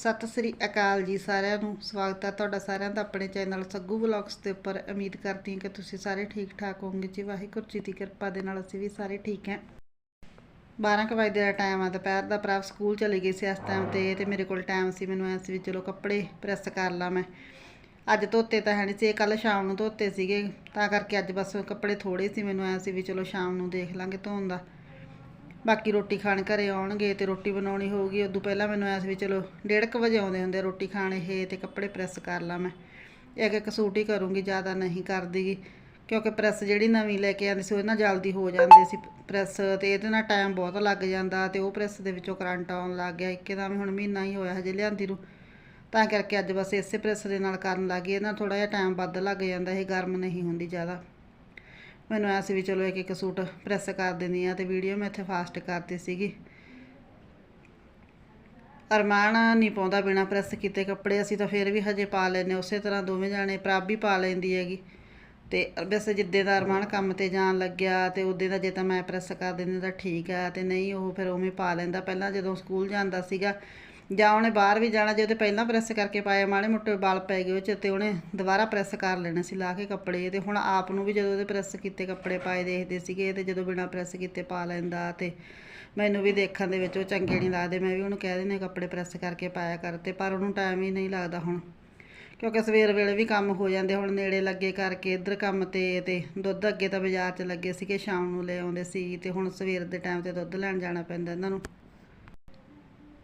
ਸਤਿ ਸ੍ਰੀ ਅਕਾਲ ਜੀ ਸਾਰਿਆਂ ਨੂੰ। ਸਵਾਗਤ ਹੈ ਤੁਹਾਡਾ ਸਾਰਿਆਂ ਦਾ ਆਪਣੇ ਚੈਨਲ ਸੱਗੂ ਵਲੌਗਸ ਦੇ ਉੱਪਰ। ਉਮੀਦ ਕਰਦੀ ਹਾਂ ਕਿ ਤੁਸੀਂ ਸਾਰੇ ਠੀਕ ਠਾਕ ਹੋਵੋਗੇ। ਜੀ ਵਾਹਿਗੁਰੂ ਜੀ ਦੀ ਕਿਰਪਾ ਦੇ ਨਾਲ ਅਸੀਂ ਵੀ ਸਾਰੇ ਠੀਕ ਹਾਂ। 12 ਕੁ ਵਜੇ ਦਾ ਟਾਈਮ ਆ, ਦੁਪਹਿਰ ਦਾ ਪ੍ਰਾਪ ਸਕੂਲ ਚਲੀ ਗਈ ਸੀ ਇਸ ਟਾਈਮ ਤੇ ਤੇ ਮੇਰੇ ਕੋਲ ਟਾਈਮ ਸੀ। ਮੈਨੂੰ ਐਂ ਸੀ ਵੀ ਚਲੋ ਕੱਪੜੇ ਪ੍ਰੈਸ ਕਰ ਲਾਂ ਮੈਂ। ਅੱਜ ਧੋਤੇ ਤਾਂ ਹੈ ਨਹੀਂ ਸੀ ਕੱਲ ਸ਼ਾਮ ਨੂੰ ਧੋਤੇ ਸੀਗੇ। ਤਾਂ ਕਰਕੇ ਅੱਜ ਬਸ ਕੱਪੜੇ ਥੋੜੇ ਸੀ। ਮੈਨੂੰ ਐਂ ਸੀ ਵੀ ਚਲੋ ਸ਼ਾਮ ਨੂੰ ਦੇਖ ਲਾਂਗੇ ਧੋਣ ਦਾ। ਬਾਕੀ ਰੋਟੀ ਖਾਣ ਘਰੇ ਆਉਣਗੇ ਤੇ ਰੋਟੀ ਬਣਾਉਣੀ ਹੋਊਗੀ, ਉਦੋਂ ਪਹਿਲਾਂ ਮੈਨੂੰ ਐਸ ਵੀ ਚਲੋ 1:30 ਵਜੇ ਆਉਂਦੇ ਹੁੰਦੇ ਰੋਟੀ ਖਾਣ, ਇਹ ਤੇ ਕੱਪੜੇ ਪ੍ਰੈਸ ਕਰ ਲਾਂ ਮੈਂ। ਇੱਕ ਇੱਕ ਸੂਟ ਹੀ ਕਰੂੰਗੀ, ਜ਼ਿਆਦਾ ਨਹੀਂ ਕਰਦੀਗੀ ਕਿਉਂਕਿ ਪ੍ਰੈਸ ਜਿਹੜੀ ਨਵੀਂ ਲੈ ਕੇ ਆਉਂਦੀ ਸੀ, ਉਹ ਨਾ ਜਲਦੀ ਹੋ ਜਾਂਦੀ ਸੀ ਪ੍ਰੈਸ ਤੇ ਇਹਦੇ ਨਾਲ ਟਾਈਮ ਬਹੁਤ ਲੱਗ ਜਾਂਦਾ ਤੇ ਉਹ ਪ੍ਰੈਸ ਦੇ ਵਿੱਚੋਂ ਕਰੰਟ ਆਉਣ ਲੱਗ ਗਿਆ, ਇੱਕਦਮ ਹੁਣ ਮਹੀਨਾ ਹੀ ਹੋਇਆ ਹਜੇ ਲਿਆਂਦੀ ਨੂੰ। ਤਾਂ ਕਰਕੇ ਅੱਜ ਬਸ ਇਸੇ ਪ੍ਰੈਸ ਦੇ ਨਾਲ ਕਰਨ ਲੱਗੀ ਇਹਨਾਂ ਥੋੜਾ ਜਿਹਾ ਟਾਈਮ ਵੱਧ ਲੱਗ ਜਾਂਦਾ, ਇਹ ਗਰਮ ਨਹੀਂ ਹੁੰਦੀ ਜ਼ਿਆਦਾ। ਮੈਨੂੰ ਐਸੀ ਵੀ ਚਲੋ ਇੱਕ ਇੱਕ ਸੂਟ ਪ੍ਰੈਸ ਕਰ ਦਿੰਦੀ ਆ ਤੇ ਵੀਡੀਓ ਮੈਂ ਇੱਥੇ ਫਾਸਟ ਕਰਤੀ ਸੀਗੀ। ਅਰਮਾਨ ਨਹੀਂ ਪਾਉਂਦਾ ਬਿਨਾ ਪ੍ਰੈਸ ਕੀਤੇ ਕੱਪੜੇ, ਅਸੀਂ ਤਾਂ ਫਿਰ ਵੀ ਹਜੇ ਪਾ ਲੈਨੇ ਉਸੇ ਤਰ੍ਹਾਂ ਦੋਵੇਂ ਜਾਣੇ ਪ੍ਰਭ ਵੀ ਪਾ ਲੈਂਦੀ ਹੈਗੀ। ਤੇ ਵੈਸੇ ਜਿੱਦੇ ਦਾ ਅਰਮਾਨ ਕੰਮ ਤੇ ਜਾਣ ਲੱਗਿਆ ਤੇ ਉਹਦੇ ਦਾ ਜੇ ਤਾਂ ਮੈਂ ਪ੍ਰੈਸ ਕਰ ਦਿੰਦੀ ਤਾਂ ਠੀਕ ਆ ਤੇ ਨਹੀਂ ਉਹ ਫਿਰ ਉਵੇਂ ਪਾ ਲੈਂਦਾ। ਪਹਿਲਾਂ ਜਦੋਂ ਸਕੂਲ ਜਾਂਦਾ ਸੀਗਾ ਜਾਂ ਉਹਨੇ ਬਾਹਰ ਵੀ ਜਾਣਾ, ਜੇ ਉਹਦੇ ਪਹਿਲਾਂ ਪ੍ਰੈਸ ਕਰਕੇ ਪਾਏ, ਮਾੜੇ ਮੋਟੇ ਵਾਲ ਪੈ ਗਏ ਉਹ 'ਚ ਤੇ ਉਹਨੇ ਦੁਬਾਰਾ ਪ੍ਰੈਸ ਕਰ ਲੈਣੇ ਸੀ, ਲਾ ਕੇ ਕੱਪੜੇ ਤੇ ਹੁਣ ਆਪ ਨੂੰ ਵੀ ਜਦੋਂ ਉਹਦੇ ਪ੍ਰੈਸ ਕੀਤੇ ਕੱਪੜੇ ਪਾਏ ਦੇਖਦੇ ਸੀਗੇ ਤੇ ਜਦੋਂ ਬਿਨਾ ਪ੍ਰੈਸ ਕੀਤੇ ਪਾ ਲੈਂਦਾ ਤੇ ਮੈਨੂੰ ਵੀ ਦੇਖਣ ਦੇ ਵਿੱਚ ਉਹ ਚੰਗੇ ਨਹੀਂ ਲੱਗਦੇ, ਮੈਂ ਵੀ ਉਹਨੂੰ ਕਹਿ ਦਿੰਦੀ ਕੱਪੜੇ ਪ੍ਰੈਸ ਕਰਕੇ ਪਾਇਆ ਕਰ ਤੇ ਪਰ ਉਹਨੂੰ ਟਾਈਮ ਹੀ ਨਹੀਂ ਲੱਗਦਾ ਹੁਣ। ਕਿਉਂਕਿ ਸਵੇਰ ਵੇਲੇ ਵੀ ਕੰਮ ਹੋ ਜਾਂਦੇ, ਹੁਣ ਨੇੜੇ ਲੱਗੇ ਕਰਕੇ ਇੱਧਰ ਕੰਮ ਤੇ ਤੇ ਦੁੱਧ ਅੱਗੇ ਤਾਂ ਬਾਜ਼ਾਰ 'ਚ ਲੱਗੇ ਸੀਗੇ, ਸ਼ਾਮ ਨੂੰ ਲੈ ਆਉਂਦੇ ਸੀ ਤੇ ਹੁਣ ਸਵੇਰ ਦੇ ਟਾਈਮ ਤੇ ਦੁੱਧ ਲੈਣ ਜਾਣਾ ਪੈਂਦਾ ਇਹਨਾਂ ਨੂੰ।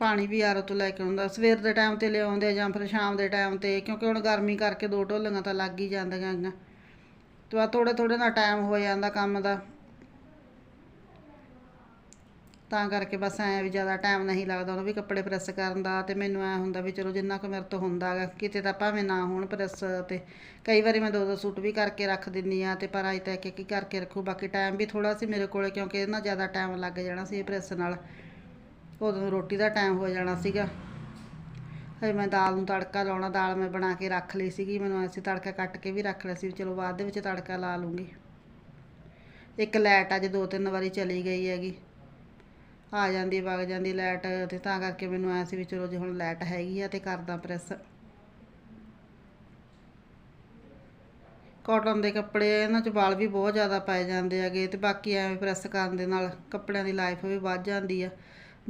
ਪਾਣੀ ਵੀ ਆਰੋ ਤੋਂ ਲੈ ਕੇ ਆਉਂਦਾ। ਸਵੇਰ ਦੇ ਟਾਈਮ ਤੇ ਲਿਆਉਂਦੇ ਜਾਂ ਫਿਰ ਸ਼ਾਮ ਦੇ ਟਾਈਮ ਤੇ, ਕਿਉਂਕਿ ਹੁਣ ਗਰਮੀ ਕਰਕੇ ਦੋ ਢੋਲੀਆਂ ਤਾਂ ਲੱਗ ਹੀ ਜਾਂਦੀਆਂ ਹੈਗੀਆਂ ਤੇ ਆ ਥੋੜੇ ਥੋੜੇ ਨਾਲ ਟਾਈਮ ਹੋ ਜਾਂਦਾ ਕੰਮ ਦਾ। ਤਾਂ ਕਰਕੇ ਬਸ ਐ ਵੀ ਜ਼ਿਆਦਾ ਟਾਈਮ ਨਹੀਂ ਲੱਗਦਾ, ਉਹਨੂੰ ਵੀ ਕੱਪੜੇ ਪ੍ਰੈਸ ਕਰਨ ਦਾ ਤੇ ਮੈਨੂੰ ਐ ਹੁੰਦਾ ਵੀ ਚਲੋ ਜਿੰਨਾ ਕੁ ਮੇਰੇ ਤੋਂ ਹੁੰਦਾ ਹੈਗਾ ਕਿਤੇ ਤਾਂ ਭਾਵੇਂ ਨਾ ਹੋਣ ਪ੍ਰੈਸ ਤੇ। ਕਈ ਵਾਰੀ ਮੈਂ ਦੋ ਦੋ ਸੂਟ ਵੀ ਕਰਕੇ ਰੱਖ ਦਿੰਨੀ ਆ ਤੇ ਪਰ ਅੱਜ ਤਾਂ ਇੱਕ ਕਰਕੇ ਰੱਖੂ, ਬਾਕੀ ਟਾਈਮ ਵੀ ਥੋੜਾ ਸੀ ਮੇਰੇ ਕੋਲੇ ਕਿਉਂਕਿ ਇਹਨਾਂ ਜ਼ਿਆਦਾ ਟਾਈਮ ਲੱਗ ਜਾਣਾ ਸੀ ਪ੍ਰੈਸ ਨਾਲ। ਉਦੋਂ ਰੋਟੀ ਦਾ ਟਾਈਮ ਹੋ ਜਾਣਾ ਸੀਗਾ। ਹਜੇ ਮੈਂ ਦਾਲ ਨੂੰ ਤੜਕਾ ਲਾਉਣਾ, ਦਾਲ ਮੈਂ ਬਣਾ ਕੇ ਰੱਖ ਲਈ ਸੀਗੀ। ਮੈਨੂੰ ਐਸੀ ਤੜਕਾ ਕੱਟ ਕੇ ਵੀ ਰੱਖ ਲਿਆ ਸੀ ਵੀ ਚਲੋ ਬਾਅਦ ਦੇ ਵਿੱਚ ਤੜਕਾ ਲਾ ਲੂੰਗੀ। ਇੱਕ ਲਾਈਟ ਅੱਜ ਦੋ ਤਿੰਨ ਵਾਰੀ ਚਲੀ ਗਈ ਹੈਗੀ। ਆ ਜਾਂਦੀ, ਵਗ ਜਾਂਦੀ ਲਾਈਟ ਤੇ ਤਾਂ ਕਰਕੇ ਮੈਨੂੰ ਐ ਸੀ ਵੀ ਚਲੋ ਜੇ ਹੁਣ ਲਾਈਟ ਹੈਗੀ ਆ ਤੇ ਕਰਦਾ ਪ੍ਰੈਸ ਕਾਟਨ ਦੇ ਕੱਪੜੇ ਇਹਨਾਂ 'ਚ ਵਾਲ ਵੀ ਬਹੁਤ ਜ਼ਿਆਦਾ ਪੈ ਜਾਂਦੇ ਹੈਗੇ ਤੇ ਬਾਕੀ ਐਵੇਂ ਪ੍ਰੈਸ ਕਰਨ ਦੇ ਨਾਲ ਕੱਪੜਿਆਂ ਦੀ ਲਾਈਫ ਵੀ ਵੱਧ ਜਾਂਦੀ ਆ।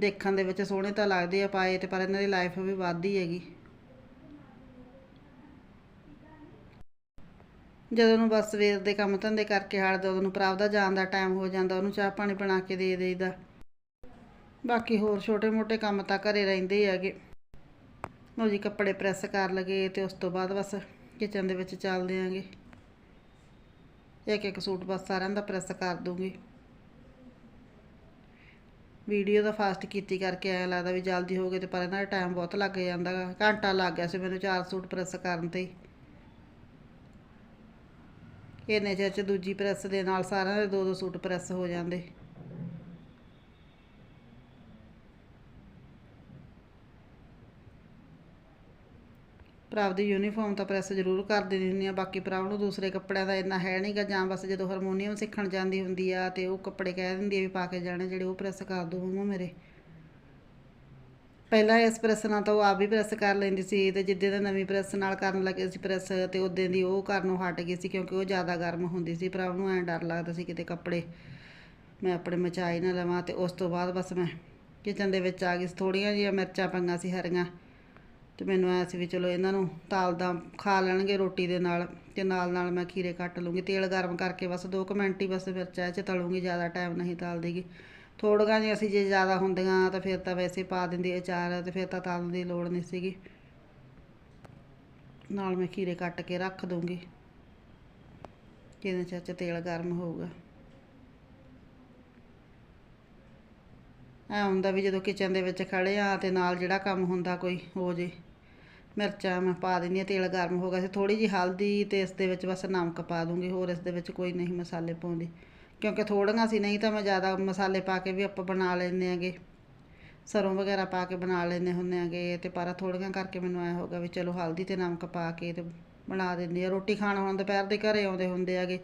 ਦੇਖਣ ਦੇ ਵਿੱਚ ਸੋਹਣੇ ਤਾਂ ਲੱਗਦੇ ਆ ਪਾਏ ਤੇ ਪਰ ਇਹਨਾਂ ਦੀ ਲਾਈਫ ਵੀ ਵੱਧਦੀ ਹੈਗੀ। ਜਦੋਂ ਨੂੰ ਬਸ ਸਵੇਰ ਦੇ ਕੰਮ ਧੰਦੇ ਕਰਕੇ ਹਟਦਾ ਉਦੋਂ ਨੂੰ ਪ੍ਰਾਪ ਜਾਣ ਦਾ ਟਾਈਮ ਹੋ ਜਾਂਦਾ, ਉਹਨੂੰ ਚਾਹ ਪਾਣੀ ਬਣਾ ਕੇ ਦੇ ਦੇਈਦਾ। ਬਾਕੀ ਹੋਰ ਛੋਟੇ ਮੋਟੇ ਕੰਮ ਤਾਂ ਘਰੇ ਰਹਿੰਦੇ ਹੀ ਹੈਗੇ। ਲਓ ਜੀ, ਕੱਪੜੇ ਪ੍ਰੈਸ ਕਰ ਲਗੇ ਤੇ ਉਸ ਤੋਂ ਬਾਅਦ ਬਸ ਕਿਚਨ ਦੇ ਵਿੱਚ ਚੱਲਦੇ ਆਂਗੇ। ਇੱਕ ਇੱਕ ਸੂਟ ਬਸ ਸਾਰਿਆਂ ਦਾ ਪ੍ਰੈਸ ਕਰ ਦੂੰਗੀ। ਵੀਡੀਓ ਦਾ ਫਾਸਟ ਕੀਤੀ ਕਰਕੇ ਐਂ ਲੱਗਦਾ ਵੀ ਜਲਦੀ ਹੋ ਗਏ ਤੇ ਪਰ ਇਹਨਾਂ ਦਾ ਟਾਈਮ ਬਹੁਤ ਲੱਗ ਜਾਂਦਾ ਗਾ। ਘੰਟਾ ਲੱਗ ਗਿਆ ਸੀ ਮੈਨੂੰ ਚਾਰ ਸੂਟ ਪ੍ਰੈਸ ਕਰਨ ਤੇ ਇਹਨੇ ਚਿਰ ਚ ਦੂਜੀ ਪ੍ਰੈਸ ਦੇ ਨਾਲ ਸਾਰਿਆਂ ਦੇ ਦੋ ਦੋ ਸੂਟ ਪ੍ਰੈਸ ਹੋ ਜਾਂਦੇ ਭਰਾ ਦੀ ਯੂਨੀਫਾਰਮ ਤਾਂ ਪ੍ਰੈਸ ਜ਼ਰੂਰ ਕਰ ਦਿੰਦੀ ਹੁੰਦੀ ਆ ਬਾਕੀ ਭਰਾ ਨੂੰ ਦੂਸਰੇ ਕੱਪੜਿਆਂ ਦਾ ਇੰਨਾ ਹੈ ਨਹੀਂਗਾ ਜਾਂ ਬਸ ਜਦੋਂ ਹਾਰਮੋਨੀਅਮ ਸਿੱਖਣ ਜਾਂਦੀ ਹੁੰਦੀ ਆ ਤੇ ਉਹ ਕੱਪੜੇ ਕਹਿ ਦਿੰਦੀ ਆ ਵੀ ਪਾ ਕੇ ਜਾਣੇ, ਜਿਹੜੇ ਉਹ ਪ੍ਰੈਸ ਕਰ ਦੋ ਮੰਮਾ ਮੇਰੇ। ਪਹਿਲਾਂ ਇਸ ਪ੍ਰੈਸ ਨਾਲ ਤਾਂ ਉਹ ਆਪ ਵੀ ਪ੍ਰੈਸ ਕਰ ਲੈਂਦੀ ਸੀ ਤੇ ਜਿੱਦੇ ਦਾ ਨਵੀਂ ਪ੍ਰੈਸ ਨਾਲ ਕਰਨ ਲੱਗੇ ਸੀ ਪ੍ਰੈਸ ਤੇ ਉਦੋਂ ਦੀ ਉਹ ਕਰਨੋਂ ਹਟ ਗਈ ਸੀ ਕਿਉਂਕਿ ਉਹ ਜ਼ਿਆਦਾ ਗਰਮ ਹੁੰਦੀ ਸੀ, ਭਰਾ ਨੂੰ ਐਂ ਡਰ ਲੱਗਦਾ ਸੀ ਕਿਤੇ ਕੱਪੜੇ ਮੈਂ ਆਪਣੇ ਮਚਾਈ ਨਾ ਲਵਾਂ ਤੇ ਉਸ ਤੋਂ ਬਾਅਦ ਬਸ ਮੈਂ ਕਿਚਨ ਦੇ ਵਿੱਚ ਆ ਗਈ ਥੋੜੀਆਂ ਜਿਹੀਆਂ ਮਿਰਚਾਂ ਪਈਆਂ ਸੀ ਹਰੀਆਂ। ਤੇ ਮੈਨੂੰ ਐ ਸੀ ਵੀ ਚਲੋ ਇਹਨਾਂ ਨੂੰ ਤਾਲਦਾ ਖਾ ਲੈਣਗੇ ਰੋਟੀ ਦੇ ਨਾਲ ਤੇ ਨਾਲ ਨਾਲ ਮੈਂ ਖੀਰੇ ਕੱਟ ਲੂੰਗੀ, ਤੇਲ ਗਰਮ ਕਰਕੇ ਬਸ 2 ਮਿੰਟ ਹੀ ਬਸ ਫਿਰ ਮਿਰਚਾਂ 'ਚ ਤਲੂੰਗੀ, ਜ਼ਿਆਦਾ ਟਾਈਮ ਨਹੀਂ ਤਾਲਦੀਗੀ। ਥੋੜੀਆਂ ਜਿਹੀਆਂ ਅਸੀਂ ਜੇ ਜ਼ਿਆਦਾ ਹੁੰਦੀਆਂ ਤਾਂ ਫਿਰ ਤਾਂ ਵੈਸੇ ਪਾ ਦਿੰਦੇ ਅਚਾਰ ਤੇ ਫਿਰ ਤਾਂ ਤਾਲਣ ਦੀ ਲੋੜ ਨਹੀਂ ਸੀਗੀ। ਨਾਲ ਮੈਂ ਖੀਰੇ ਕੱਟ ਕੇ ਰੱਖ ਦੂੰਗੀ। ਕਿੰਨੇ ਚਿਰ ਤੇਲ ਗਰਮ ਹੋਊਗਾ। ਐ ਹੁੰਦਾ ਵੀ ਜਦੋਂ ਕਿਚਨ ਦੇ ਵਿੱਚ ਖੜੇ ਆ ਤੇ ਨਾਲ ਜਿਹੜਾ ਕੰਮ ਹੁੰਦਾ ਕੋਈ ਹੋ ਜੇ ਮਿਰਚਾਂ ਮੈਂ ਪਾ ਦਿੰਦੀ ਆ ਤੇਲ ਗਰਮ ਹੋ ਗਿਆ ਸੀ। ਥੋੜੀ ਜੀ ਹਲਦੀ ਤੇ ਇਸ ਦੇ ਵਿੱਚ ਬਸ ਨਮਕ ਪਾ ਦੂੰਗੀ, ਹੋਰ ਇਸ ਦੇ ਵਿੱਚ ਕੋਈ ਨਹੀਂ ਮਸਾਲੇ ਪਾਉਂਦੀ। ਕਿਉਂਕਿ ਥੋੜੀਆਂ ਸੀ, ਨਹੀਂ ਤਾਂ ਮੈਂ ਜ਼ਿਆਦਾ ਮਸਾਲੇ ਪਾ ਕੇ ਵੀ ਆਪਾਂ ਬਣਾ ਲੈਂਦੇ ਆਂਗੇ ਸਰੋਂ ਵਗੈਰਾ ਪਾ ਕੇ ਬਣਾ ਲੈਂਦੇ ਹੁੰਦੇ ਆਂਗੇ ਤੇ ਪਰ ਥੋੜੀਆਂ ਕਰਕੇ ਮੈਨੂੰ ਐ ਗਿਆ ਵੀ ਚਲੋ ਹਲਦੀ ਤੇ ਨਮਕ ਪਾ ਕੇ ਤੇ ਬਣਾ ਦਿੰਦੀ ਆ ਰੋਟੀ ਖਾਣ ਹੁਣ ਦੁਪਹਿਰ ਦੇ ਘਰੇ ਆਉਂਦੇ ਹੁੰਦੇ ਆਗੇ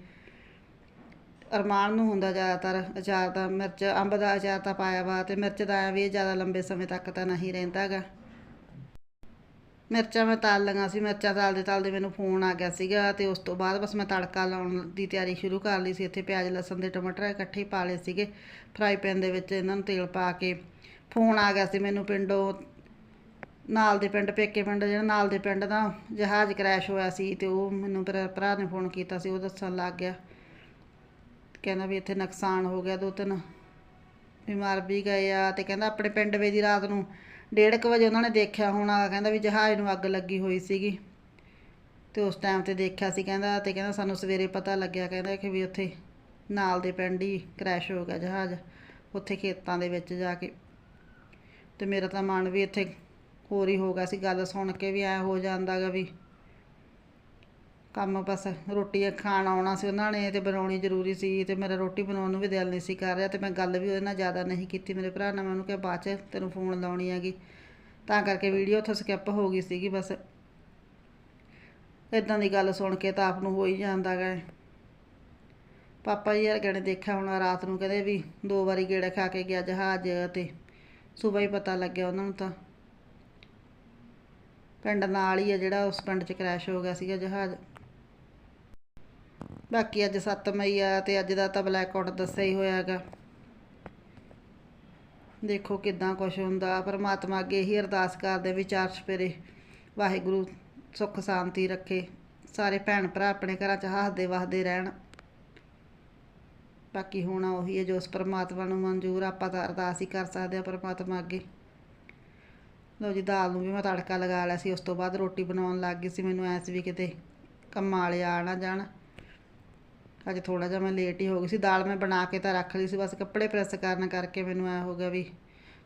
ਅਰਮਾਨ ਨੂੰ ਹੁੰਦਾ ਜ਼ਿਆਦਾਤਰ, ਅਚਾਰ ਦਾ ਮਿਰਚ, ਅੰਬ ਦਾ ਅਚਾਰ ਤਾਂ ਪਾਇਆ ਵਾ ਤੇ ਮਿਰਚ ਦਾ ਐਂ ਵੀ ਇਹ ਜ਼ਿਆਦਾ ਲੰਬੇ ਸਮੇਂ ਤੱਕ ਤਾਂ ਨਹੀਂ ਰਹਿੰਦਾ ਗਾ ਮਿਰਚਾਂ ਮੈਂ ਤਾਲ ਲਈਆਂ ਸੀ, ਮਿਰਚਾਂ ਤਾਲਦੇ ਤਾਲਦੇ ਮੈਨੂੰ ਫੋਨ ਆ ਗਿਆ ਸੀਗਾ ਤੇ ਉਸ ਤੋਂ ਬਾਅਦ ਬਸ ਮੈਂ ਤੜਕਾ ਲਾਉਣ ਦੀ ਤਿਆਰੀ ਸ਼ੁਰੂ ਕਰ ਲਈ ਸੀ। ਇੱਥੇ ਪਿਆਜ਼, ਲਸਣ ਦੇ ਟਮਾਟਰ ਇਕੱਠੇ ਪਾ ਲਏ ਸੀਗੇ। ਫਰਾਈ ਪੈਨ ਦੇ ਵਿੱਚ ਇਹਨਾਂ ਨੂੰ ਤੇਲ ਪਾ ਕੇ ਫੋਨ ਆ ਗਿਆ ਸੀ ਮੈਨੂੰ ਪਿੰਡੋਂ। ਨਾਲ ਦੇ ਪਿੰਡ, ਪੇਕੇ ਪਿੰਡ ਜਿਹੜਾ ਨਾਲ ਦੇ ਪਿੰਡ ਦਾ ਜਹਾਜ਼ ਕ੍ਰੈਸ਼ ਹੋਇਆ ਸੀ ਤੇ ਉਹ ਮੈਨੂੰ ਮੇਰਾ ਭਰਾ ਨੇ ਫੋਨ ਕੀਤਾ ਸੀ, ਉਹ ਦੱਸਣ ਲੱਗ ਗਿਆ। ਕਹਿੰਦਾ ਵੀ ਇੱਥੇ ਨੁਕਸਾਨ ਹੋ ਗਿਆ, ਦੋ ਤਿੰਨ ਬਿਮਾਰ ਵੀ ਗਏ ਆ ਤੇ ਕਹਿੰਦਾ ਆਪਣੇ ਪਿੰਡ ਵੇ ਦੀ ਰਾਤ ਨੂੰ ਡੇਢ ਕੁ ਵਜੇ ਉਹਨਾਂ ਨੇ ਦੇਖਿਆ ਹੋਣਾ, ਕਹਿੰਦਾ ਵੀ ਜਹਾਜ਼ ਨੂੰ ਅੱਗ ਲੱਗੀ ਹੋਈ ਸੀਗੀ। ਤੇ ਉਸ ਟਾਈਮ ਤੇ ਦੇਖਿਆ ਸੀ, ਕਹਿੰਦਾ ਤੇ ਕਹਿੰਦਾ ਸਾਨੂੰ ਸਵੇਰੇ ਪਤਾ ਲੱਗਿਆ, ਕਹਿੰਦਾ ਕਿ ਵੀ ਉੱਥੇ ਨਾਲ ਦੇ ਪਿੰਡ ਹੀ ਕ੍ਰੈਸ਼ ਹੋ ਗਿਆ ਜਹਾਜ਼, ਉੱਥੇ ਖੇਤਾਂ ਦੇ ਵਿੱਚ ਜਾ ਕੇ। ਤੇ ਮੇਰਾ ਤਾਂ ਮਨ ਵੀ ਇੱਥੇ ਹੋਰ ਹੀ ਹੋ ਗਿਆ ਸੀ, ਗੱਲ ਸੁਣ ਕੇ ਵੀ ਐ ਹੋ ਜਾਂਦਾਗਾ ਵੀ ਕੰਮ ਬਸ ਰੋਟੀ ਖਾਣ ਆਉਣਾ ਸੀ ਉਹਨਾਂ ਨੇ ਤੇ ਬਣਾਉਣੀ ਜ਼ਰੂਰੀ ਸੀ ਤੇ ਮੇਰਾ ਰੋਟੀ ਬਣਾਉਣ ਨੂੰ ਵੀ ਦਿਲ ਨਹੀਂ ਸੀ ਕਰ ਰਿਹਾ ਤੇ ਮੈਂ ਗੱਲ ਵੀ ਉਹਦੇ ਨਾਲ ਜ਼ਿਆਦਾ ਨਹੀਂ ਕੀਤੀ। ਮੇਰੇ ਭਰਾ ਨੇ ਮੈਂ ਉਹਨੂੰ ਕਿਹਾ ਬਾਅਦ ਚ ਤੈਨੂੰ ਫੋਨ ਲਾਉਣੀ ਹੈਗੀ। ਤਾਂ ਕਰਕੇ ਵੀਡੀਓ ਉੱਥੋਂ ਸਕਿਪ ਹੋ ਗਈ ਸੀਗੀ ਬਸ। ਇਦਾਂ ਦੀ ਗੱਲ ਸੁਣ ਕੇ ਤਾਂ ਆਪ ਨੂੰ ਹੋ ਹੀ ਜਾਂਦਾ ਗਾ। ਪਾਪਾ ਜੀ ਯਾਰ ਨੇ ਦੇਖਿਆ ਹੋਣਾ ਰਾਤ ਨੂੰ ਕਹਿੰਦੇ ਵੀ ਦੋ ਵਾਰੀ ਗੇੜਾ ਖਾ ਕੇ ਗਿਆ ਜਹਾਜ਼ ਤੇ ਸਵੇਰ ਹੀ ਪਤਾ ਲੱਗਿਆ ਉਹਨਾਂ ਨੂੰ ਤਾਂ। ਪਿੰਡ ਨਾਲ ਹੀ ਆ ਜਿਹੜਾ ਉਸ ਪਿੰਡ 'ਚ ਕ੍ਰੈਸ਼ ਹੋ ਗਿਆ ਸੀਗਾ ਜਹਾਜ਼। ਬਾਕੀ ਅੱਜ 7 ਮਈ ਆ ਤੇ ਅੱਜ ਦਾ ਤਾਂ ਬਲੈਕ ਆਊਟ ਦੱਸਿਆ ਹੀ ਹੋਇਆਗਾ। ਦੇਖੋ ਕਿਦਾਂ ਕੁਝ ਹੁੰਦਾ। ਪਰਮਾਤਮਾ ਅੱਗੇ ਇਹੀ ਅਰਦਾਸ ਕਰਦੇ ਵੀ ਚਾਰ ਸਪੇਰੇ ਵਾਹਿਗੁਰੂ ਸੁੱਖ ਸ਼ਾਂਤੀ ਰੱਖੇ। ਸਾਰੇ ਭੈਣ ਭਰਾ ਆਪਣੇ ਘਰਾਂ 'ਚ ਹੱਸਦੇ ਵਸਦੇ ਰਹਿਣ। ਬਾਕੀ ਹੋਣਾ ਉਹੀ ਹੈ ਜੋ ਉਸ ਪਰਮਾਤਮਾ ਨੂੰ ਮਨਜ਼ੂਰ ਆਪਾਂ ਤਾਂ ਅਰਦਾਸ ਹੀ ਕਰ ਸਕਦੇ ਆ ਪਰਮਾਤਮਾ ਅੱਗੇ। ਲਓ ਜੀ, ਦਾਲ ਨੂੰ ਵੀ ਮੈਂ ਤੜਕਾ ਲਗਾ ਲਿਆ ਸੀ, ਉਸ ਤੋਂ ਬਾਅਦ ਰੋਟੀ ਬਣਾਉਣ ਲੱਗ ਗਈ ਸੀ। ਮੈਨੂੰ ਐਸ ਵੀ ਕਿਤੇ ਕੰਮਾਂ ਵਾਲੇ ਆ ਨਾ ਜਾਣ। ਅੱਜ ਥੋੜਾ ਜਿਹਾ ਮੈਂ ਲੇਟ ਹੀ ਹੋ ਗਈ ਸੀ। ਦਾਲ ਮੈਂ ਬਣਾ ਕੇ ਤਾਂ ਰੱਖ ਲਈ ਸੀ, ਬਸ ਕੱਪੜੇ ਪ੍ਰੈਸ ਕਰਨ ਕਰਕੇ ਮੈਨੂੰ ਐ ਹੋ ਗਿਆ ਵੀ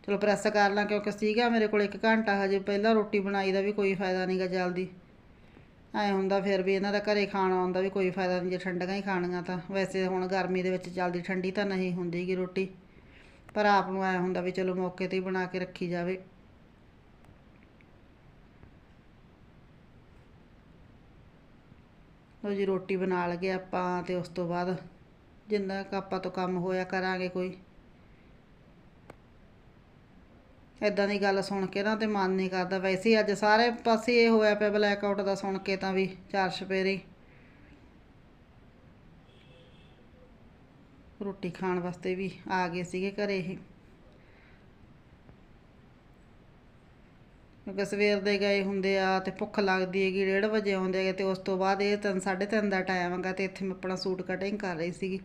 ਚਲੋ ਪ੍ਰੈਸ ਕਰ ਲਾਂ ਕਿਉਂਕਿ ਸੀਗਾ ਮੇਰੇ ਕੋਲ 1 ਘੰਟਾ ਹਜੇ, ਪਹਿਲਾਂ ਰੋਟੀ ਬਣਾਈ ਦਾ ਵੀ ਕੋਈ ਫਾਇਦਾ ਨਹੀਂਗਾ ਜਲਦੀ। ਐ ਹੁੰਦਾ ਫਿਰ ਵੀ ਇਹਨਾਂ ਦਾ ਘਰੇ ਖਾਣਾ ਆਉਂਦਾ ਵੀ ਕੋਈ ਫਾਇਦਾ ਨਹੀਂ ਜੇ ਠੰਡੀਆਂ ਹੀ ਖਾਣੀਆਂ ਤਾਂ। ਵੈਸੇ ਹੁਣ ਗਰਮੀ ਦੇ ਵਿੱਚ ਜਲਦੀ ਠੰਡੀ ਤਾਂ ਨਹੀਂ ਹੁੰਦੀਗੀ ਰੋਟੀ। ਪਰ ਆਪ ਨੂੰ ਐ ਹੁੰਦਾ ਵੀ ਚਲੋ ਮੌਕੇ ਤੇ ਹੀ ਬਣਾ ਕੇ ਰੱਖੀ ਜਾਵੇ। ਲਓ ਜੀ ਰੋਟੀ ਬਣਾ ਲਗੇ ਆਪਾਂ ਤੇ ਉਸ ਤੋਂ ਬਾਅਦ ਜਿੰਨਾ ਆਪਾਂ ਤੋਂ ਕੰਮ ਹੋਇਆ ਕਰਾਂਗੇ ਕੋਈ। ਇਦਾਂ ਦੀ ਗੱਲ ਸੁਣ ਕੇ ਨਾ ਤੇ ਮਨ ਨਹੀਂ ਕਰਦਾ। ਵੈਸੇ ਅੱਜ ਸਾਰੇ ਪਾਸੇ ਇਹ ਹੋਇਆ ਪਿਆ ਬਲੈਕ ਆਊਟ ਦਾ ਸੁਣ ਕੇ ਤਾਂ ਵੀ ਚਾਰ ਸਪੇਰੇ। ਰੋਟੀ ਖਾਣ ਵਾਸਤੇ ਵੀ ਆ ਗਏ ਸੀਗੇ ਘਰੇ ਇਹ। ਕਿਉਂਕਿ ਸਵੇਰ ਦੇ ਗਏ ਹੁੰਦੇ ਆ ਤੇ ਭੁੱਖ ਲੱਗਦੀ ਹੈਗੀ 1:30 ਵਜੇ ਆਉਂਦੇ ਹੈਗੇ ਤੇ ਉਸ ਤੋਂ ਬਾਅਦ ਇਹ ਤਿੰਨ 3:30 ਦਾ ਟਾਈਮ ਹੈਗਾ ਤੇ ਇੱਥੇ ਮੈਂ ਆਪਣਾ ਸੂਟ ਕਟਿੰਗ ਕਰ ਰਹੀ ਸੀਗੀ।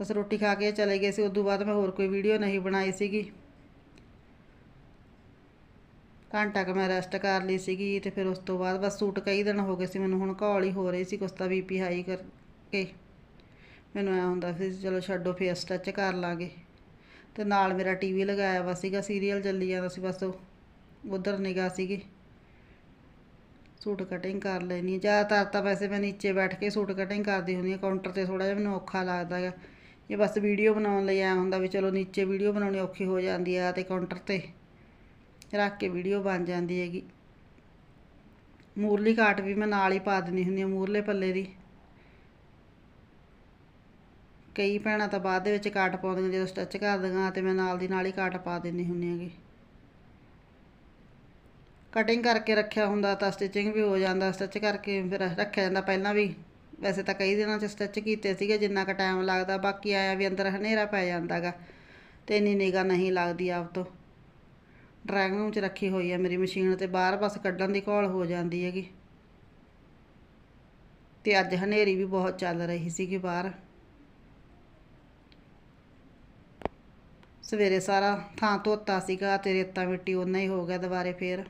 ਬਸ ਰੋਟੀ ਖਾ ਕੇ ਚਲੇ ਗਏ ਸੀ, ਉਸ ਤੋਂ ਬਾਅਦ ਮੈਂ ਹੋਰ ਕੋਈ ਵੀਡੀਓ ਨਹੀਂ ਬਣਾਈ ਸੀਗੀ। ਘੰਟਾ ਕੁ ਮੈਂ ਰੈਸਟ ਕਰ ਲਈ ਸੀਗੀ ਤੇ ਫਿਰ ਉਸ ਤੋਂ ਬਾਅਦ ਬਸ ਸੂਟ ਕਈ ਦਿਨ ਹੋ ਗਏ ਸੀ, ਮੈਨੂੰ ਹੁਣ ਘੋਲ ਹੀ ਹੋ ਰਹੀ ਸੀ, ਕੁਛ ਤਾਂ ਬੀਪੀ ਹਾਈ ਕਰਕੇ। ਮੈਨੂੰ ਐ ਹੁੰਦਾ ਸੀ, ਚਲੋ ਛੱਡੋ ਫੇਸ ਸਟਿਚ ਕਰ ਲਾਂਗੇ। ਤੇ ਨਾਲ ਮੇਰਾ ਟੀਵੀ ਲਗਾਇਆ ਵਾ ਸੀਗਾ ਸੀਰੀਅਲ ਚੱਲੀ ਜਾਂਦਾ ਸੀ ਬਸ ਉਧਰ ਨਿਗਾਹ ਸੀਗੀ। ਸੂਟ ਕਟਿੰਗ ਕਰ ਲੈਣੀ ਜ਼ਿਆਦਾਤਰ ਤਾਂ ਵੈਸੇ ਮੈਂ ਨੀਚੇ ਬੈਠ ਕੇ ਸੂਟ ਕਟਿੰਗ ਕਰਦੀ ਹੁੰਦੀ ਹਾਂ। ਕਾਊਂਟਰ ਤੇ ਥੋੜਾ ਜਿਹਾ ਮੈਨੂੰ ਔਖਾ ਲੱਗਦਾ ਹੈ ਇਹ ਬਸ ਵੀਡੀਓ ਬਣਾਉਣ ਲਈ ਆ ਹੁੰਦਾ ਵੀ ਚਲੋ ਨੀਚੇ ਵੀਡੀਓ ਬਣਾਉਣੀ ਔਖੀ ਹੋ ਜਾਂਦੀ ਆ ਤੇ ਕਾਊਂਟਰ ਤੇ ਰੱਖ ਕੇ ਵੀਡੀਓ ਬਣ ਜਾਂਦੀ ਹੈਗੀ। ਮੂਰਲੀ ਕਾਟ ਵੀ ਮੈਂ ਨਾਲ ਹੀ ਪਾ ਦਿੰਦੀ ਹੁੰਦੀ ਹਾਂ, ਮੂਰਲੇ ਪੱਲੇ ਦੀ। ਕਈ ਭੈਣਾਂ ਤਾਂ ਬਾਅਦ ਦੇ ਵਿੱਚ ਕਾਟ ਪਾਉਂਦੀਆਂ, ਜਦੋਂ ਸਟਿਚ ਕਰਦੀਆਂ ਤੇ ਮੈਂ ਨਾਲ ਦੀ ਨਾਲ ਹੀ ਕਾਟ ਪਾ ਦਿੰਦੀ ਹੁੰਦੀ ਹੈਗੀ। ਕਟਿੰਗ ਕਰਕੇ ਰੱਖਿਆ ਹੁੰਦਾ ਤਾਂ ਸਟਿਚਿੰਗ ਵੀ ਹੋ ਜਾਂਦਾ ਸਟਿਚ ਕਰਕੇ ਫਿਰ ਰੱਖਿਆ ਜਾਂਦਾ। ਪਹਿਲਾਂ ਵੀ ਵੈਸੇ ਤਾਂ ਕਈ ਦਿਨਾਂ 'ਚ ਸਟਿਚ ਕੀਤੇ ਸੀਗੇ, ਜਿੰਨਾ ਕੁ ਟਾਈਮ ਲੱਗਦਾ, ਬਾਕੀ ਆਇਆ ਵੀ ਅੰਦਰ ਹਨੇਰਾ ਪੈ ਜਾਂਦਾਗਾ ਤੇ ਇੰਨੀ ਨਿਗਾਹ ਨਹੀਂ ਲੱਗਦੀ ਆਪ ਤੋਂ। ਡਰਾਇੰਗ ਰੂਮ 'ਚ ਰੱਖੀ ਹੋਈ ਹੈ ਮੇਰੀ ਮਸ਼ੀਨ ਤੇ, ਬਾਹਰ ਬਸ ਕੱਢਣ ਦੀ ਘੋਲ ਹੋ ਜਾਂਦੀ ਹੈਗੀ। ਤੇ ਅੱਜ ਹਨੇਰੀ ਵੀ ਬਹੁਤ ਚੱਲ ਰਹੀ ਸੀਗੀ ਬਾਹਰ। ਸਵੇਰੇ ਸਾਰਾ ਥਾਂ ਧੋਤਾ ਸੀਗਾ, ਤੇ ਰੇਤਾ ਮਿੱਟੀ ਉਹਨਾਂ ਹੀ ਹੋ ਗਿਆ ਦੁਬਾਰੇ ਫੇਰ।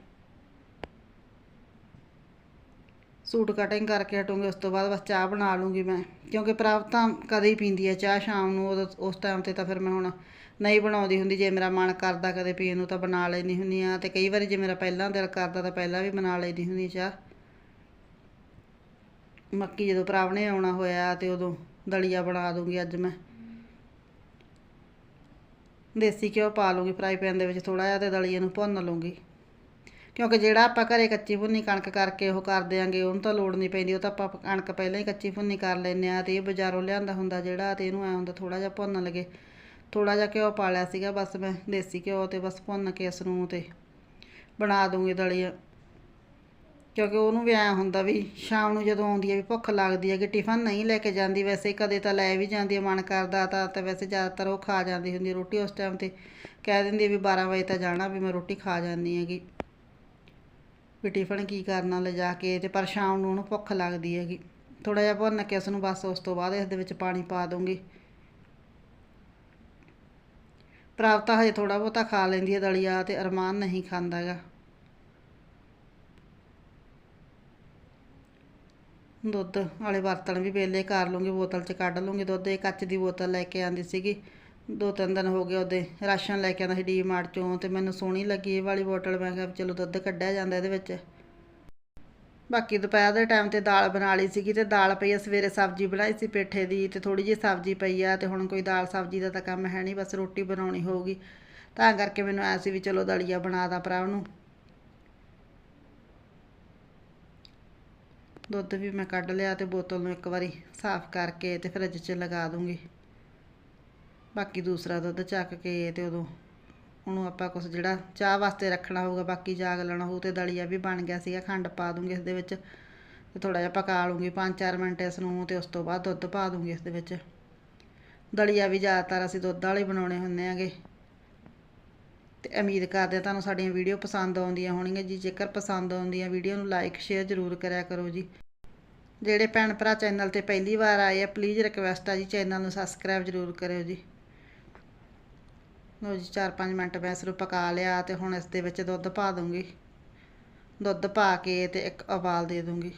ਸੂਟ ਕਟਿੰਗ ਕਰਕੇ ਹਟੂੰਗੀ, ਉਸ ਤੋਂ ਬਾਅਦ ਬਸ ਚਾਹ ਬਣਾ ਲੂੰਗੀ ਮੈਂ, ਕਿਉਂਕਿ ਪ੍ਰਾਪਤ ਤਾਂ ਕਦੇ ਹੀ ਪੀਂਦੀ ਹੈ ਚਾਹ ਸ਼ਾਮ ਨੂੰ, ਉਦੋਂ ਉਸ ਟਾਈਮ ਤੇ ਤਾਂ ਫਿਰ ਮੈਂ ਹੁਣ ਨਹੀਂ ਬਣਾਉਂਦੀ ਹੁੰਦੀ, ਜੇ ਮੇਰਾ ਮਨ ਕਰਦਾ ਕਦੇ ਪੀਣ ਨੂੰ ਤਾਂ ਬਣਾ ਲੈਂਦੀ ਹੁੰਦੀ ਆ ਤੇ ਕਈ ਵਾਰੀ ਜੇ ਮੇਰਾ ਪਹਿਲਾਂ ਦਿਲ ਕਰਦਾ ਤਾਂ ਪਹਿਲਾਂ ਵੀ ਬਣਾ ਲੈਂਦੀ ਹੁੰਦੀ ਚਾਹ। ਮੱਕੀ ਜਦੋਂ ਪ੍ਰਾਵਣੇ ਆਉਣਾ ਹੋਇਆ ਤੇ ਉਦੋਂ ਦਲੀਆ ਬਣਾ ਦੂੰਗੀ ਅੱਜ ਮੈਂ। ਦੇਸੀ ਘਿਓ ਪਾ ਲੂੰਗੀ ਫਰਾਈ ਪੈਨ ਦੇ ਵਿੱਚ ਥੋੜਾ ਜਿਹਾ ਤੇ ਦਲੀਏ ਨੂੰ ਭੁੰਨ ਲੂੰਗੀ ਕਿਉਂਕਿ ਜਿਹੜਾ ਆਪਾਂ ਘਰੇ ਕੱਚੀ ਭੁੰਨੀ ਕਣਕ ਕਰਕੇ ਉਹ ਕਰ ਦਿਆਂਗੇ, ਉਹਨੂੰ ਤਾਂ ਲੋੜ ਨਹੀਂ ਪੈਂਦੀ, ਉਹ ਤਾਂ ਆਪਾਂ ਕਣਕ ਪਹਿਲਾਂ ਹੀ ਕੱਚੀ ਭੁੰਨੀ ਕਰ ਲੈਂਦੇ ਆ ਤੇ ਇਹ ਬਾਜ਼ਾਰੋਂ ਲਿਆਂਦਾ ਹੁੰਦਾ ਜਿਹੜਾ ਤੇ ਇਹਨੂੰ ਐ ਹੁੰਦਾ ਥੋੜਾ ਜਿਹਾ ਭੁੰਨ ਲਗੇ। ਥੋੜਾ ਜਿਹਾ ਘਿਓ ਪਾ ਲਿਆ ਸੀਗਾ, ਬਸ ਮੈਂ ਦੇਸੀ ਘਿਓ ਤੇ ਬਸ ਭੁੰਨ ਕੇ ਇਸ ਨੂੰ ਤੇ ਬਣਾ ਦੂੰਗੀ ਦਲੀਆ। ਕਿਉਂਕਿ ਉਹਨੂੰ ਵੀ ਐਂ ਹੁੰਦਾ ਵੀ ਸ਼ਾਮ ਨੂੰ ਜਦੋਂ ਆਉਂਦੀ ਹੈ ਵੀ ਭੁੱਖ ਲੱਗਦੀ ਹੈ ਕਿ ਟਿਫਨ ਨਹੀਂ ਲੈ ਕੇ ਜਾਂਦੀ, ਵੈਸੇ ਕਦੇ ਤਾਂ ਲੈ ਵੀ ਜਾਂਦੀ ਹੈ ਮਨ ਕਰਦਾ ਤਾਂ ਤਾਂ ਵੈਸੇ ਜ਼ਿਆਦਾਤਰ ਉਹ ਖਾ ਜਾਂਦੀ ਹੁੰਦੀ ਰੋਟੀ ਉਸ ਟਾਈਮ ਤੇ। ਕਹਿ ਦਿੰਦੀ ਵੀ 12 ਵਜੇ ਤਾਂ ਜਾਣਾ ਵੀ ਮੈਂ ਰੋਟੀ ਖਾ ਜਾਂਦੀ ਹੈਗੀ। ਵੀ ਟਿਫਨ ਕੀ ਕਰਨਾ ਲਿਜਾ ਕੇ ਤੇ ਪਰ ਸ਼ਾਮ ਨੂੰ ਉਹਨੂੰ ਭੁੱਖ ਲੱਗਦੀ ਹੈਗੀ। ਥੋੜਾ ਜਿਹਾ ਭੁੰਨ ਕੇ ਉਸ ਨੂੰ ਬਸ ਉਸ ਤੋਂ ਬਾਅਦ ਇਸ ਦੇ ਵਿੱਚ ਪਾਣੀ ਪਾ ਦੂੰਗੀ ਪ੍ਰਾਪਤਾ ਹਜੇ ਥੋੜਾ ਬਹੁਤਾ ਖਾ ਲੈਂਦੀ ਹੈ ਦਲੀਆ ਤੇ ਅਰਮਾਨ ਨਹੀਂ ਖਾਂਦਾ ਦੁੱਧ ਵਾਲੇ ਬਰਤਨ ਵੀ ਵੇਲੇ ਕਰ ਲੂੰਗੀ, ਬੋਤਲ 'ਚ ਕੱਢ ਲੂੰਗੀ ਦੁੱਧ। ਇਹ ਕੱਚ ਦੀ ਬੋਤਲ ਲੈ ਕੇ ਆਂਦੀ ਸੀਗੀ। ਦੋ ਤਿੰਨ ਦਿਨ ਹੋ ਗਏ ਉਹਦੇ ਰਾਸ਼ਨ ਲੈ ਕੇ ਆਂਦਾ ਸੀ ਡੀ ਮਾਰਟ ਚੋਂ, ਤੇ ਮੈਨੂੰ ਸੋਹਣੀ ਲੱਗੀ ਇਹ ਵਾਲੀ ਬੋਤਲ। ਮੈਂ ਕਿਹਾ ਵੀ ਚਲੋ ਦੁੱਧ ਕੱਢਿਆ ਜਾਂਦਾ ਇਹਦੇ ਵਿੱਚ। ਬਾਕੀ ਦੁਪਹਿਰ ਦੇ ਟਾਈਮ ਤੇ ਦਾਲ ਬਣਾ ਲਈ ਸੀਗੀ ਤੇ ਦਾਲ ਪਈ ਆ, ਸਵੇਰੇ ਸਬਜ਼ੀ ਬਣਾਈ ਸੀ ਪੇਠੇ ਦੀ ਤੇ ਥੋੜੀ ਜਿਹੀ ਸਬਜ਼ੀ ਪਈ ਆ ਤੇ ਹੁਣ ਕੋਈ ਦਾਲ ਸਬਜ਼ੀ ਦਾ ਤਾਂ ਕੰਮ ਹੈ ਨਹੀਂ, ਬਸ ਰੋਟੀ ਬਣਾਉਣੀ ਹੋਊਗੀ। ਤਾਂ ਕਰਕੇ ਮੈਨੂੰ ਐ ਸੀ ਵੀ ਚਲੋ ਦਲੀਆ ਬਣਾ ਦਾਂ ਭਰਾ ਨੂੰ ਦੁੱਧ ਵੀ ਮੈਂ ਕੱਢ ਲਿਆ ਤੇ ਬੋਤਲ ਨੂੰ ਇੱਕ ਵਾਰੀ ਸਾਫ਼ ਕਰਕੇ ਤੇ ਫਰਿੱਜ 'ਚ ਲਗਾ ਦੂੰਗੀ। ਬਾਕੀ ਦੂਸਰਾ ਦੁੱਧ ਚੱਕ ਕੇ ਤੇ ਉਦੋਂ ਉਹਨੂੰ ਆਪਾਂ ਕੁਛ ਜਿਹੜਾ ਚਾਹ ਵਾਸਤੇ ਰੱਖਣਾ ਹੋਊਗਾ, ਬਾਕੀ ਜਾਗ ਲੈਣਾ ਹੋਊ ਤੇ ਦਲੀਆ ਵੀ ਬਣ ਗਿਆ ਸੀਗਾ, ਖੰਡ ਪਾ ਦੂੰਗੀ ਇਸ ਦੇ ਵਿੱਚ ਤੇ ਥੋੜਾ ਜਿਹਾ ਪਕਾ ਲੂੰਗੀ 5-4 ਮਿੰਟ ਇਸ ਨੂੰ ਤੇ ਉਸ ਤੋਂ ਬਾਅਦ ਦੁੱਧ ਪਾ ਦੂੰਗੀ ਇਸ ਦੇ ਵਿੱਚ। ਦਲੀਆ ਵੀ ਜ਼ਿਆਦਾਤਰ ਅਸੀਂ ਦੁੱਧ ਵਾਲੇ ਬਣਾਉਣੇ ਹੁੰਦੇ ਆਂਗੇ ਤੇ ਉਮੀਦ ਕਰਦੇ ਹਾਂ ਤੁਹਾਨੂੰ ਸਾਡੀਆਂ ਵੀਡੀਓ ਪਸੰਦ ਆਉਂਦੀਆਂ ਹੋਣਗੀਆਂ ਜੀ। ਜੇਕਰ ਪਸੰਦ ਆਉਂਦੀਆਂ, ਵੀਡੀਓ ਨੂੰ ਲਾਈਕ ਸ਼ੇਅਰ ਜ਼ਰੂਰ ਕਰਿਆ ਕਰੋ ਜੀ। ਜਿਹੜੇ ਭੈਣ ਭਰਾ ਚੈਨਲ ਤੇ ਪਹਿਲੀ ਵਾਰ ਆਏ ਆ ਪਲੀਜ਼ ਰਿਕਵੈਸਟ ਆ ਜੀ, ਚੈਨਲ ਨੂੰ ਸਬਸਕ੍ਰਾਈਬ ਜ਼ਰੂਰ ਕਰਿਓ ਜੀ। ਲਓ ਜੀ 4-5 ਮਿੰਟ ਮੈਂ ਇਸ ਨੂੰ ਪਕਾ ਲਿਆ ਤੇ ਹੁਣ ਇਸ ਦੇ ਵਿੱਚ ਦੁੱਧ ਪਾ ਦੂੰਗੀ। ਦੁੱਧ ਪਾ ਕੇ ਤੇ ਇੱਕ ਉਬਾਲ ਦੇ ਦੂੰਗੀ।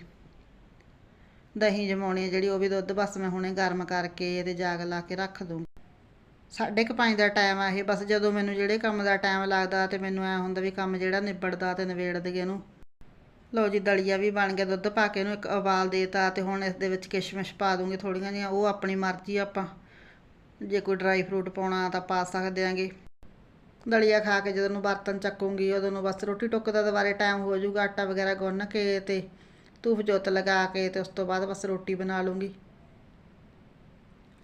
ਦਹੀਂ ਜਮਾਉਣੀ ਜਿਹੜੀ, ਉਹ ਵੀ ਦੁੱਧ ਬਸ ਮੈਂ ਹੁਣੇ ਗਰਮ ਕਰਕੇ ਤੇ ਜਾਗ ਲਾ ਕੇ ਰੱਖ ਦੂੰਗੀ। ਸਾਢੇ ਕੁ ਪੰਜ ਦਾ ਟਾਈਮ ਆ ਇਹ, ਬਸ ਜਦੋਂ ਮੈਨੂੰ ਜਿਹੜੇ ਕੰਮ ਦਾ ਟਾਈਮ ਲੱਗਦਾ ਤੇ ਮੈਨੂੰ ਐ ਹੁੰਦਾ ਵੀ ਕੰਮ ਜਿਹੜਾ ਨਿਬੜਦਾ ਤੇ ਨਿਬੇੜ ਦਈਏ ਇਹਨੂੰ। ਲਓ ਜੀ, ਦਲੀਆ ਵੀ ਬਣ ਗਿਆ, ਦੁੱਧ ਪਾ ਕੇ ਇਹਨੂੰ ਇੱਕ ਉਬਾਲ ਦੇਤਾ ਤੇ ਹੁਣ ਇਸ ਦੇ ਵਿੱਚ ਕਿਸ਼ਮਿਸ਼ ਪਾ ਦੂੰਗੀ ਥੋੜੀਆਂ ਜਿਹੀਆਂ, ਉਹ ਆਪਣੀ ਮਰਜ਼ੀ ਆਪਾਂ। ਜੇ ਕੋਈ ਡਰਾਈ ਫਰੂਟ ਪਾਉਣਾ ਤਾਂ ਪਾ ਸਕਦੇ ਆਂਗੇ। ਦਲੀਆ ਖਾ ਕੇ ਜਦੋਂ ਨੂੰ ਬਰਤਨ ਚੱਕੂੰਗੀ, ਉਦੋਂ ਨੂੰ ਬਸ ਰੋਟੀ ਟੁੱਕ ਦਾ ਦੁਬਾਰੇ ਟਾਈਮ ਹੋ ਜਾਊਗਾ, ਆਟਾ ਵਗੈਰਾ ਗੁੰਨ ਕੇ ਤੇ ਧੂਫ ਜੋਤ ਲਗਾ ਕੇ ਤੇ ਉਸ ਤੋਂ ਬਾਅਦ ਬਸ ਰੋਟੀ ਬਣਾ ਲੂੰਗੀ।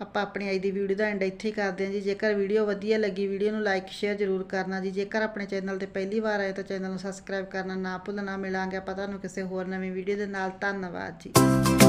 ਆਪਾਂ ਆਪਣੀ ਅੱਜ ਦੀ ਵੀਡੀਓ ਦਾ ਐਂਡ ਇੱਥੇ ਹੀ ਕਰਦੇ ਹਾਂ ਜੀ। ਜੇਕਰ ਵੀਡੀਓ ਵਧੀਆ ਲੱਗੀ ਵੀਡੀਓ ਨੂੰ ਲਾਈਕ ਸ਼ੇਅਰ ਜ਼ਰੂਰ ਕਰਨਾ ਜੀ। ਜੇਕਰ ਆਪਣੇ ਚੈਨਲ ਤੇ ਪਹਿਲੀ ਵਾਰ ਆਏ ਤਾਂ ਚੈਨਲ ਨੂੰ ਸਬਸਕ੍ਰਾਈਬ ਕਰਨਾ ਨਾ ਭੁੱਲਣਾ। ਮਿਲਾਂਗੇ ਆਪਾਂ ਤੁਹਾਨੂੰ ਕਿਸੇ ਹੋਰ ਨਵੀਂ ਵੀਡੀਓ ਦੇ ਨਾਲ। ਧੰਨਵਾਦ ਜੀ।